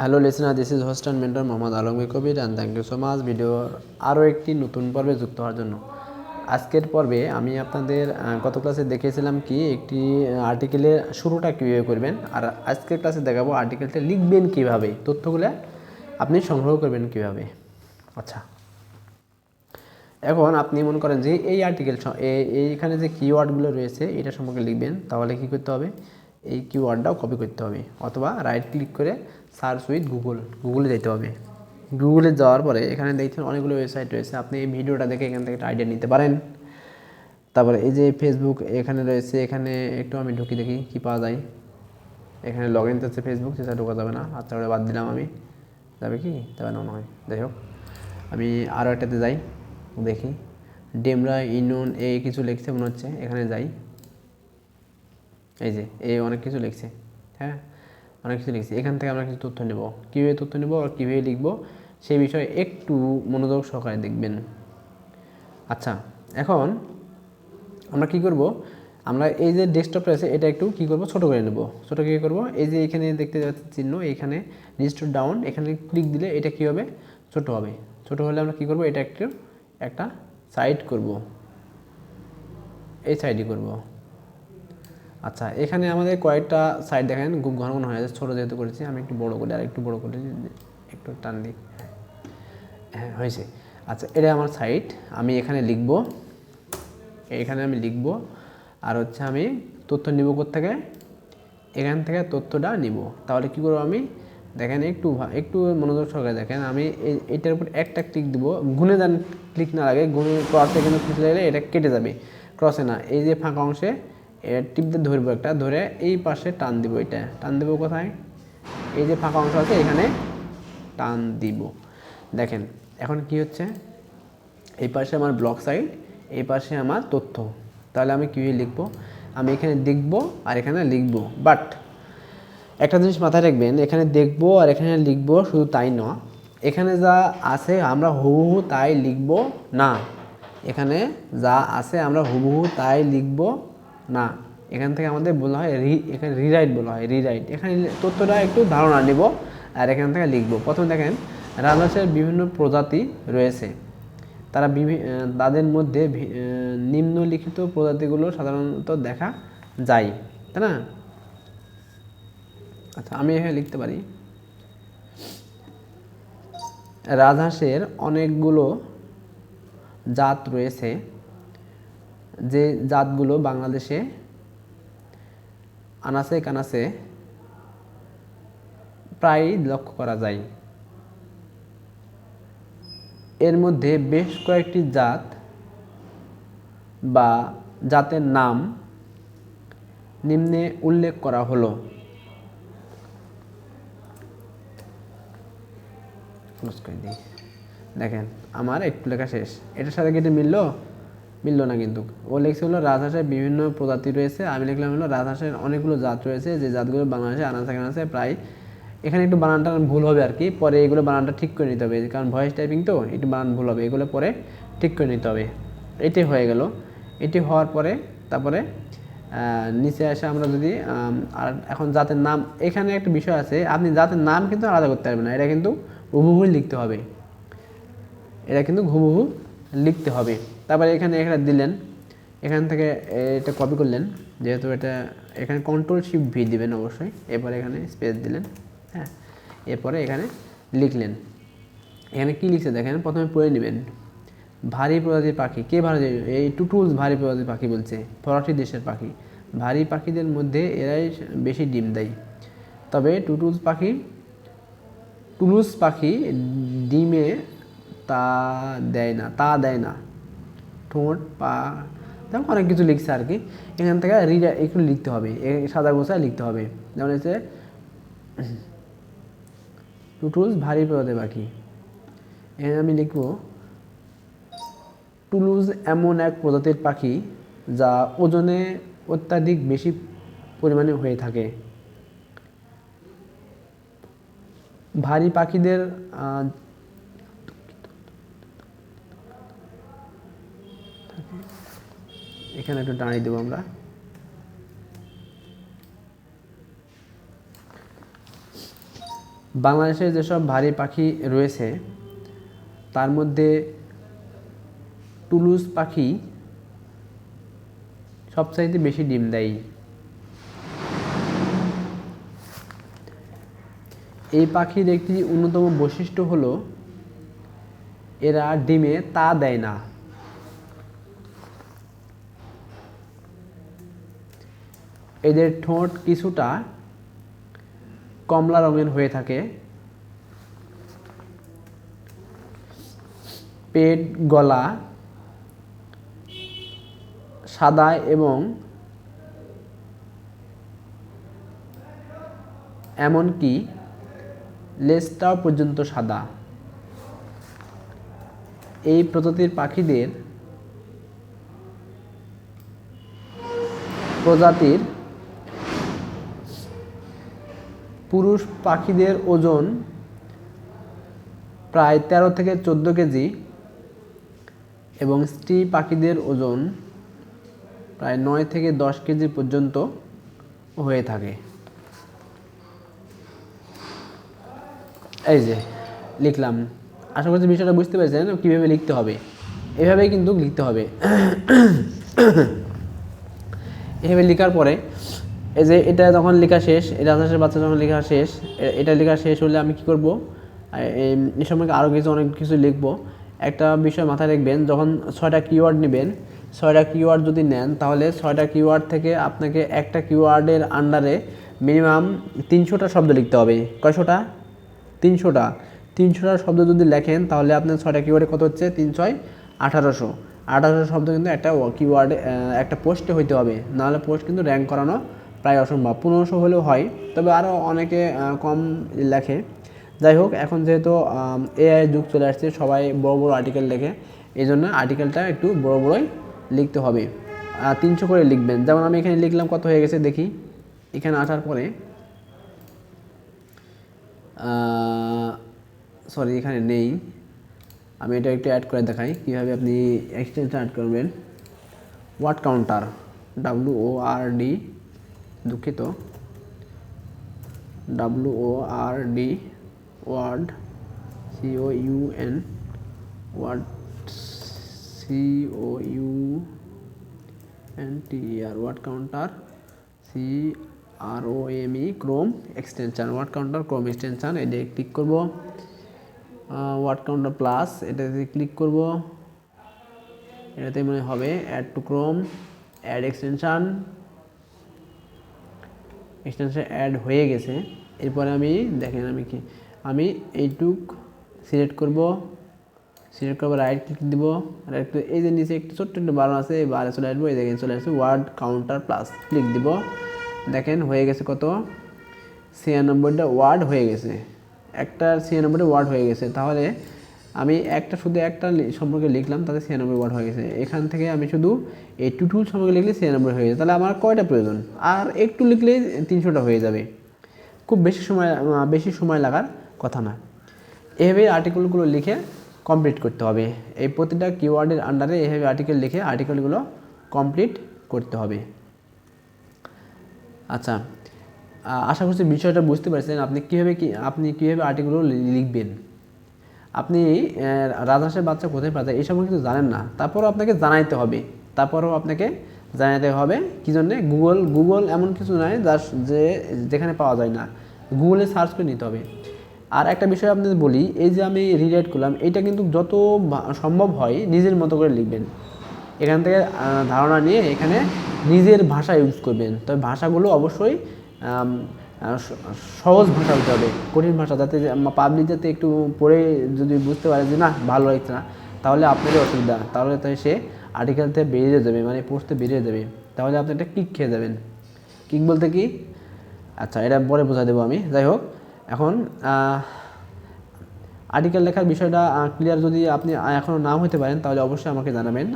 Hello listener this is host and mentor Mohammad Alamgir Kabir and thank you so much ভিডিওর আরও একটি নতুন পর্বে যুক্ত হওয়ার জন্য। আজকের পর্বে আমি আপনাদের গত ক্লাসে দেখিয়েছিলাম কি, একটি আর্টিকেলের শুরুটা কীভাবে করবেন, আর আজকের ক্লাসে দেখাবো আর্টিকেলটা লিখবেন কীভাবে, তথ্যগুলো আপনি সংগ্রহ করবেন কীভাবে। আচ্ছা। এখন আপনি মনে করেন যে এই আর্টিকেল এইখানে যে কিওয়ার্ডগুলো রয়েছে, এটা সম্পর্কে লিখবেন, তাহলে কী করতে হবে? এই কিওয়ার্ডটাও কপি করতে হবে অথবা রাইট ক্লিক করে সার্চ উইথ গুগল গুগলে যেতে হবে। গুগলে যাওয়ার পরে এখানে দেখছেন অনেকগুলো ওয়েবসাইট রয়েছে, আপনি এই ভিডিওটা দেখে এখান থেকে একটা আইডিয়া নিতে পারেন। তারপরে এই যে ফেসবুক এখানে রয়েছে, এখানে একটু আমি ঢুকি দেখি কি পাওয়া যায়। এখানে লগ ইন হচ্ছে ফেসবুক সেটা ঢোকা যাবে না। আচ্ছা ওটা বাদ দিলাম আমি। যাবে কি? যাবে না হয়। যাই হোক, আমি আরও একটাতে যাই, দেখি। ডেমরা, ইনুন, এই কিছু লিখছে মনে হচ্ছে, এখানে যাই। এই যে এই অনেক কিছু লিখছে হ্যাঁ? অনেক কিছু লিখছে। এখান থেকে আমরা কিছু তথ্য নেব। কীভাবে তথ্য নেব আর কীভাবে লিখব, সেই বিষয়ে একটু মনোযোগ সহকারে দেখবেন। আচ্ছা এখন আমরা কি করব? আমরা এই যে ডেস্কটপটা আছে, এটা একটু কি করব? ছোট করে নেব। ছোট কী করব? এই যে এখানে দেখতে যাচ্ছে চিহ্ন, এখানে রেজিস্টার ডাউন এখানে ক্লিক দিলে এটা কি হবে? ছোট হবে। ছোট হলে আমরা কি করব? এটা একটু একটা সাইড করব। এই সাইডই করব। আচ্ছা এখানে আমাদের কয়েকটা সাইড দেখেন, খুব ঘন ঘন হয়ে যাচ্ছে ছোটো যেহেতু করেছি, আমি একটু বড় করে আর একটু বড় করে, একটু টান দিই। হ্যাঁ হয়েছে। আচ্ছা এটা আমার সাইট আমি এখানে লিখব, এখানে আমি লিখব, আর হচ্ছে আমি তথ্য নিব থেকে এখান থেকে তথ্যটা নিব। তাহলে কি করব আমি? দেখেন, একটু একটু মনোযোগ সহকারে দেখেন, আমি এটার উপর একটা ক্লিক দিব, গুনে যান ক্লিক না লাগে, গুনে ক্রসে কিন্তু ক্লিক লাগলে এটা কেটে যাবে ক্রসে না, এই যে ফাঁকা অংশে এটা টিপ দিয়ে ধরবো একটা, ধরে এই পাশে টান দিব এটা। টান দিব কোথায়? এই যে ফাঁকা অংশ আছে, এখানে টান দিব। দেখেন, এখন কি হচ্ছে? এই পাশে আমার ব্লক সাইড, এই পাশে আমার তথ্য। তাহলে আমি কীভাবে লিখব? আমি এখানে দেখব আর এখানে লিখব। বাট একটা জিনিস মাথায় রাখবেন, এখানে দেখব আর এখানে লিখব শুধু তাই নয় এখানে যা আছে আমরা হুবহু তাই লিখব না। এখানে যা আছে আমরা হুবহু তাই লিখব না, এখান থেকে আমাদের বলা হয়, রি, এখানে রিরাইট বলা হয় রিরাইট এখানে তথ্যটা একটু ধারণা নেব আর এখান থেকে লিখব। প্রথমে দেখেন, রাজহাঁসের বিভিন্ন প্রজাতি রয়েছে। তারা বিভি তাদের মধ্যে নিম্নলিখিত প্রজাতিগুলো সাধারণত দেখা যায়, তাই না? আচ্ছা আমি এখানে লিখতে পারি। রাজহাঁসের অনেকগুলো জাত রয়েছে। যে জাতগুলো বাংলাদেশে আনাসে কানাসে প্রায় লক্ষ্য করা যায়। এর মধ্যে বেশ কয়েকটি জাত বা জাতের নাম নিম্নে উল্লেখ করা হলো। দেখেন, আমার একটু লেখা শেষ। এটার সাথে কি এটা মিললো? মিললো না কিন্তু। ও লিখছে হলো রাজহাঁসের বিভিন্ন প্রজাতি রয়েছে। আমি লিখলাম, হলো রাজহাঁসের অনেকগুলো জাত রয়েছে, যে জাতগুলো বাংলাদেশে আনাচে কানাচে প্রায় এখানে একটু বানানটা ভুল হবে আর কি। পরে এগুলো বানানটা ঠিক করে নিতে হবে, কারণ ভয়েস টাইপিং তো, একটু বানান ভুল হবে। এগুলো পরে ঠিক করে নিতে হবে। এটি হয়ে গেল। এটি হওয়ার পরে, তারপরে নিচে এসে আমরা যদি আর এখন জাতের নাম, এখানে একটা বিষয় আছে, আপনি জাতের নাম কিন্তু আলাদা করতে পারবেন না, এটা কিন্তু হুবহু লিখতে হবে। এটা কিন্তু হুবহু লিখতে হবে। তারপরে এখানে এখানে দিলেন। এখান থেকে এটা কপি করলেন। যেহেতু এটা, এখানে কন্ট্রোল শিফট ভি দিবেন অবশ্যই। এরপরে এখানে স্পেস দিলেন। হ্যাঁ? এরপরে এখানে লিখলেন। এখানে কী লিখছে দেখেন? প্রথমে পড়ে নেবেন। ভারী প্রজাতির পাখি। কে ভারী? এই টুটুলস ভারী প্রজাতির পাখি বলছে। ফরাসি দেশের পাখি। ভারী পাখিদের মধ্যে এরাই বেশি ডিম দেয়। তবে টুটুলস পাখি টুলুস পাখি ডিমে তা দেয় না, তা দেয় না। ঠোঁট, পা তেমন অনেক কিছু লিখছে আর কি। এখান থেকে রিডা একটু লিখতে হবে সাদা গোছায় লিখতে হবে। যেমন হচ্ছে টুটুলস ভারী প্রজাতির পাখি এখানে আমি লিখব, টুলুজ এমন এক প্রজাতির পাখি যা ওজনে অত্যাধিক বেশি পরিমাণে হয়ে থাকে। ভারী পাখিদের এখানে একটু দাঁড়িয়ে দেবো আমরা। বাংলাদেশে যেসব ভারী পাখি রয়েছে, তার মধ্যে টুলুস পাখি সবচাইতে বেশি ডিম দেয়। এই পাখির একটি অন্যতম বৈশিষ্ট্য হলো, এরা ডিমে তা দেয় না। এদের ঠোঁট কিছুটা কমলা রঙের হয়ে থাকে। পেট, গলা সাদা এবং এমনকি লেজটাও পর্যন্ত সাদা। এই প্রজাতির পাখিদের প্রজাতির পুরুষ পাখিদের ওজন প্রায় তেরো থেকে চোদ্দ কেজি এবং স্ত্রী পাখিদের ওজন প্রায় নয় থেকে দশ কেজি পর্যন্ত হয়ে থাকে। এই যে, লিখলাম। আশা করছি বিষয়টা বুঝতে পেরেছেন, কীভাবে লিখতে হবে? এভাবেই কিন্তু লিখতে হবে। এভাবে লেখার পরে এই যে এটা যখন লেখা শেষ, এটা আঠাশের বাচ্চা যখন লেখা শেষ এটা লেখা শেষ হলে আমি কি করব? এই সম্পর্কে আরও কিছু, অনেক কিছু লিখব। একটা বিষয় মাথায় রাখবেন, যখন ছয়টা কিওয়ার্ড নেবেন, ছয়টা কিওয়ার্ড যদি নেন, তাহলে ছয়টা কিওয়ার্ড থেকে আপনাকে একটা কিওয়ার্ডের আন্ডারে মিনিমাম তিনশোটা শব্দ লিখতে হবে। কয়শোটা? তিনশোটা। তিনশোটা শব্দ যদি লেখেন, তাহলে আপনার ছয়টা কিওয়ার্ডে কত হচ্ছে? তিন ছয় আঠারোশো। আঠারোশো শব্দ কিন্তু একটা কিওয়ার্ডে একটা পোস্টে হইতে হবে। নাহলে পোস্ট কিন্তু র্যাঙ্ক করানো প্রায় অসম্ভব। পনেরোশো হলেও হয়, তবে আরও অনেকে কম লেখে। যাই হোক, এখন যেহেতু এআই যুগ চলে আসছে, সবাই বড় বড় আর্টিকেল লেখে। এই জন্য আর্টিকেলটা একটু বড় বড়ই লিখতে হবে। তিনশো করে লিখবেন। যেমন আমি এখানে লিখলাম কত হয়ে গেছে, দেখি। এখানে আসার পরে সরি এখানে নেই। আমি এটা একটু অ্যাড করে দেখাই, কীভাবে আপনি এক্সটেনশন অ্যাড করবেন। Word counter W O R D দুঃখিত। W O R D word C O U N word C O U N T R word counter C R O M E Chrome extension word counter Chrome extension এটা click করব। Word counter plus এটাতে click করব। এটাতে মনে হবে add to Chrome add extension extension add হয়ে গেছে। এরপরে আমি, দেখেন আমি কি, আমি এইটুক সিলেক্ট করব সিলেক্ট করব রাইট ক্লিক দিব রাইট ক্লিক এই যে নিচে একটু ছোট্ট একটু বারো আছে, এই বারে চলে আসব, এই দেখেন চলে আসবে ওয়ার্ড কাউন্টার প্লাস ক্লিক দিব। দেখেন হয়ে গেছে কত? ছিয়ানব্বইটা ওয়ার্ড হয়ে গেছে। একটা ছিয়ানব্বইটা ওয়ার্ড হয়ে গেছে। তাহলে আমি একটা শুধু একটা সম্পর্কে লিখলাম, তাতে ছিয়ানব্বই ওয়ার্ড হয়ে গেছে। এখান থেকে আমি শুধু এই টু টুল সম্পর্কে লিখলে ছিয়ানব্বই হয়ে যাবে তাহলে আমার কয়টা প্রয়োজন? আর একটু লিখলেই তিনশোটা হয়ে যাবে। খুব বেশি সময় বেশি সময় লাগার কথা না এভাবে আর্টিকেলগুলো লিখে কমপ্লিট করতে হবে। এই প্রতিটা কিওয়ার্ডের আন্ডারে এভাবে আর্টিকেল লিখে আর্টিকেলগুলো কমপ্লিট করতে হবে। আচ্ছা আশা করছি বিষয়টা বুঝতে পারছেন। আপনি কীভাবে কি, আপনি কীভাবে আর্টিকেলগুলো লিখবেন? আপনি রাজহাঁসের বাচ্চা কোথায় পাওয়া যায়, এই সম্পর্কে কিন্তু জানেন না। তারপরও আপনাকে জানাইতে হবে। তারপরও আপনাকে জানাতে হবে কী জন্যে? গুগল গুগল এমন কিছু নয় যার যে, যেখানে পাওয়া যায় না। গুগলে সার্চ করে নিতে হবে। আর একটা বিষয় আপনাদের বলি, এই যে আমি রিরাইট করলাম এটা কিন্তু যত সম্ভব হয় নিজের মতো করে লিখবেন। এখান থেকে ধারণা নিয়ে এখানে নিজের ভাষা ইউজ করবেন। তবে ভাষাগুলো অবশ্যই সহজ ভাষা হতে হবে, কঠিন ভাষা, যাতে পাবলিক যাতে একটু পড়ে যদি বুঝতে পারে যে না, ভালো লাগছে না, তাহলে আপনারই অসুবিধা। তাহলে তাই সে আর্টিকেল থেকে বেরিয়ে যাবে মানে পড়তে বেরিয়ে যাবে। তাহলে আপনি একটা কিক খেয়ে যাবেন। কিক বলতে কি? আচ্ছা এটা পরে বোঝা দেবো আমি। যাই হোক, এখন আর্টিকেল লেখার বিষয়টা ক্লিয়ার যদি আপনি এখনও নাম হতে পারেন, তাহলে অবশ্যই আমাকে জানাবেন।